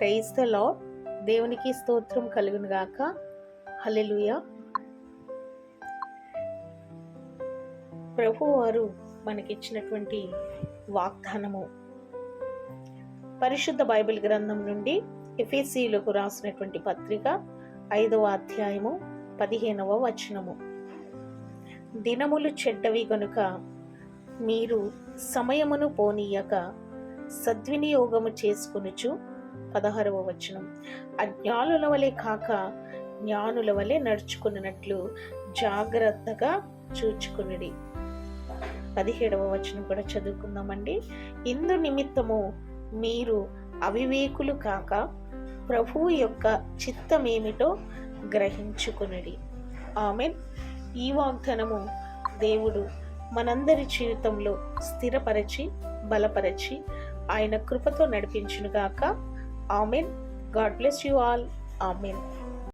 Praise the lord దేవునికి స్తోత్రం కలుగును గాక. హలెలుయ ప్రభు వారు మనకిచ్చినటువంటి వాగ్దానము. పరిశుద్ధ బైబిల్ గ్రంథం నుండి ఎఫేసీలకు రాసినటువంటి పత్రిక ఐదవ అధ్యాయము పదిహేనవ వచనము. దినములు చెడ్డవి గనుక మీరు సమయమును పోనీయక సద్వినియోగము చేసుకునుచు పదహారవ వచనం. అజ్ఞానుల వలె కాక జ్ఞానుల వలె నడుచుకున్నట్లు జాగ్రత్తగా చూచుకునుడి. పదిహేడవ వచనం కూడా చదువుకుందామండి. ఇందు నిమిత్తము మీరు అవివేకులు కాక ప్రభువు యొక్క చిత్తమేమిటో గ్రహించుకునుడి. ఆమె ఈ వాగ్దానము దేవుడు మనందరి జీవితంలో స్థిరపరచి బలపరచి ఆయన కృపతో నడిపించునుగాక Amen. God bless you all. Amen.